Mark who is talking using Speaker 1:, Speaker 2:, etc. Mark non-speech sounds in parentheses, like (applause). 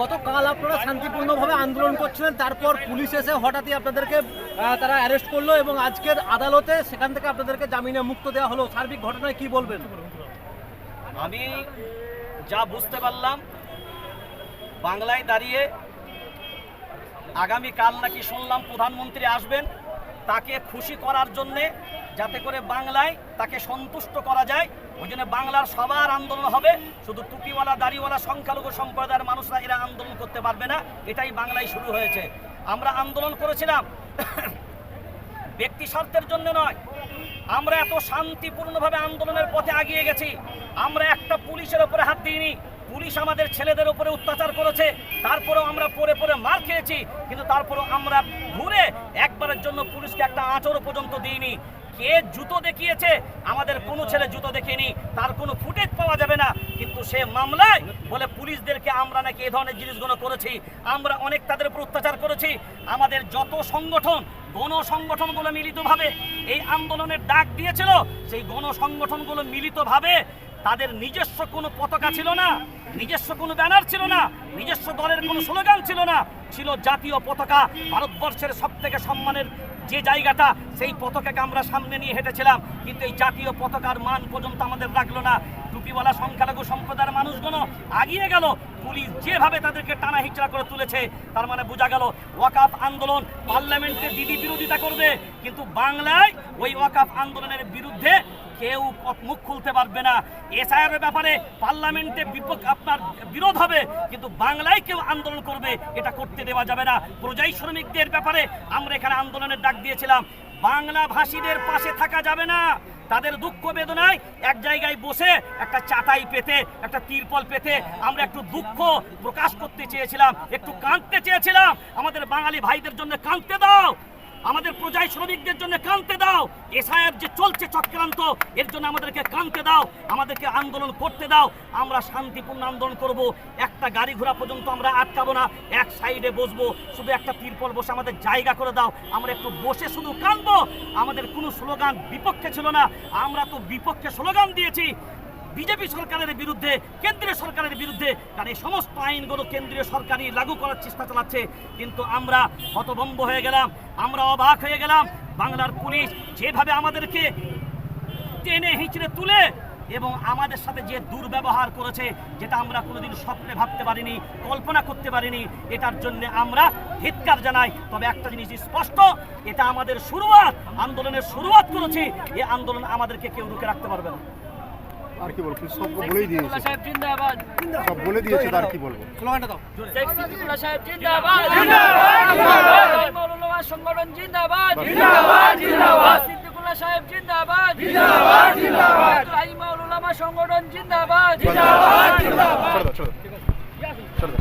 Speaker 1: গতকাল আপনারা শান্তিপূর্ণভাবে আন্দোলন করছিলেন, তারপর পুলিশ এসে হঠাৎই আপনাদেরকে তারা অ্যারেস্ট করল এবং আজকের আদালতে সেখান থেকে আপনাদেরকে জামিনে মুক্ত দেওয়া হলো। সার্বিক ঘটনায় কি বলবেন?
Speaker 2: আমি যা বুঝতে পারলাম, বাংলায় দাঁড়িয়ে আগামী কাল নাকি শুনলাম প্রধানমন্ত্রী আসবেন, তাকে খুশি করার জন্যে যাতে করে বাংলায় তাকে সন্তুষ্ট করা যায়। ওই জন্য বাংলার সবার আন্দোলন হবে। শুধু টুপিওয়ালা, দাড়িওয়ালা, সংখ্যালঘু সম্প্রদায়ের মানুষরা এরা আন্দোলন করতে পারবে না। এটাই বাংলায় শুরু হয়েছে। আমরা আন্দোলন করেছিলাম (coughs) ব্যক্তি স্বার্থের জন্য নয়। আমরা এত শান্তিপূর্ণভাবে আন্দোলনের পথে আগিয়ে গেছি। আমরা একটা পুলিশের উপরে হাত দিইনি। পুলিশ আমাদের ছেলেদের উপরে অত্যাচার করেছে। তারপরেও আমরা পরে পরে মার খেয়েছি। কিন্তু তারপরেও আমরা ঘুরে একবারের জন্য পুলিশকে একটা আঁচড় পর্যন্ত দিইনি। কে জুতো দেখিয়েছে? আমাদের কোনো ছেলে জুতো দেখেনি তার কোনো ফুটেজ পাওয়া যাবে না। কিন্তু সে মামলায় বলে পুলিশদেরকে আমরা নাকি এ ধরনের জিনিসগুলো করেছি। আমরা অনেক তাদের উপর অত্যাচার করেছি। আমাদের যত সংগঠন গণসংগঠনগুলো মিলিতভাবে এই আন্দোলনের ডাক দিয়েছিল সেই গণসংগঠনগুলো মিলিতভাবে তাদের নিজস্ব কোনো পতাকা ছিল না। নিজস্ব কোনো ব্যানার ছিল না, নিজস্ব দলের কোনো স্লোগান ছিল না। ছিল জাতীয় পতাকা। ভারতবর্ষের সব থেকে সম্মানের যে জায়গাটা, সেই পতাকাকে আমরা সামনে নিয়ে হেঁটেছিলাম। কিন্তু এই জাতীয় পতাকার মান পর্যন্ত আমাদের রাখল না। টুপিওয়ালা সংখ্যালঘু সম্প্রদায়ের মানুষগুলো আগিয়ে গেল। পুলিশ যেভাবে তাদেরকে টানা হিচড়া করে তুলেছে, তার মানে বোঝা গেল ওয়াকাফ আন্দোলন পার্লামেন্টে দিদি বিরোধিতা করবে। কিন্তু বাংলায় ওই ওয়াকাফ আন্দোলনের বিরুদ্ধে কেউ মুখ খুলতে পারবে না। এসআইআর ব্যাপারে পার্লামেন্টে বিপক্ষ আপনার বিরোধ হবে, কিন্তু বাংলায় কেউ আন্দোলন করবে, এটা করতে দেওয়া যাবে না। প্রজাই শ্রমিকদের ব্যাপারে আমরা এখানে আন্দোলনের ডাক দিয়েছিলাম। বাংলা ভাষীদের পাশে থাকা যাবে না। তাদের দুঃখ বেদনায় এক জায়গায় বসে একটা চাটাই পেতে, একটা তিরপল পেতে আমরা একটু দুঃখ প্রকাশ করতে চেয়েছিলাম, একটু কাঁদতে চেয়েছিলাম। আমাদের বাঙালি ভাইদের জন্য কাঁদতে দাও। আমাদের প্রজায় শ্রমিকদের জন্য কানতে দাও। এসআইআর যে চলছে চক্রান্ত, এর জন্য আমাদেরকে কানতে দাও, আমাদেরকে আন্দোলন করতে দাও। আমরা শান্তিপূর্ণ আন্দোলন করব। একটা গাড়ি ঘোড়া পর্যন্ত আমরা আটকাবো না। এক সাইডে বসবো, শুধু একটা তিরপল বসে আমাদের জায়গা করে দাও। আমরা একটু বসে শুধু কানবো। আমাদের কোনো স্লোগান বিপক্ষে ছিল না। আমরা তো বিপক্ষে স্লোগান দিয়েছি। বিজেপি সরকারের বিরুদ্ধে, কেন্দ্রীয় সরকারের বিরুদ্ধে, কারণ এই সমস্ত আইনগুলো কেন্দ্রীয় সরকারই লাগু করার চেষ্টা চালাচ্ছে। কিন্তু আমরা হতভম্ব হয়ে গেলাম, আমরা অবাক হয়ে গেলাম। বাংলার পুলিশ যেভাবে আমাদেরকে টেনে হিঁচড়ে তুলে এবং আমাদের সাথে যে দুর্ব্যবহার করেছে, যেটা আমরা কোনোদিন স্বপ্নে ভাবতে পারিনি, কল্পনা করতে পারিনি, এটার জন্য আমরা ধিৎকার জানাই। তবে একটা জিনিস স্পষ্ট, এটা আমাদের শুরুয়াত, আন্দোলনের শুরুয়াত করেছি এই আন্দোলন আমাদেরকে কেউ রুখে রাখতে পারবে না।
Speaker 3: আর কি বলব সব বলেই দিয়েছে।
Speaker 4: সাহেব জিন্দাবাদ।
Speaker 3: সব বলে দিয়েছে আর কি বলব?
Speaker 4: জিন্দাবাদ। জিন্দাবাদ সংগঠন জিন্দাবাদ। জিন্দাবাদ জিন্দাবাদ। সাহেব জিন্দাবাদ। জিন্দাবাদ জিন্দাবাদ। মৌলুল্লাহ সংগঠন জিন্দাবাদ। জিন্দাবাদ
Speaker 3: ছেড়ে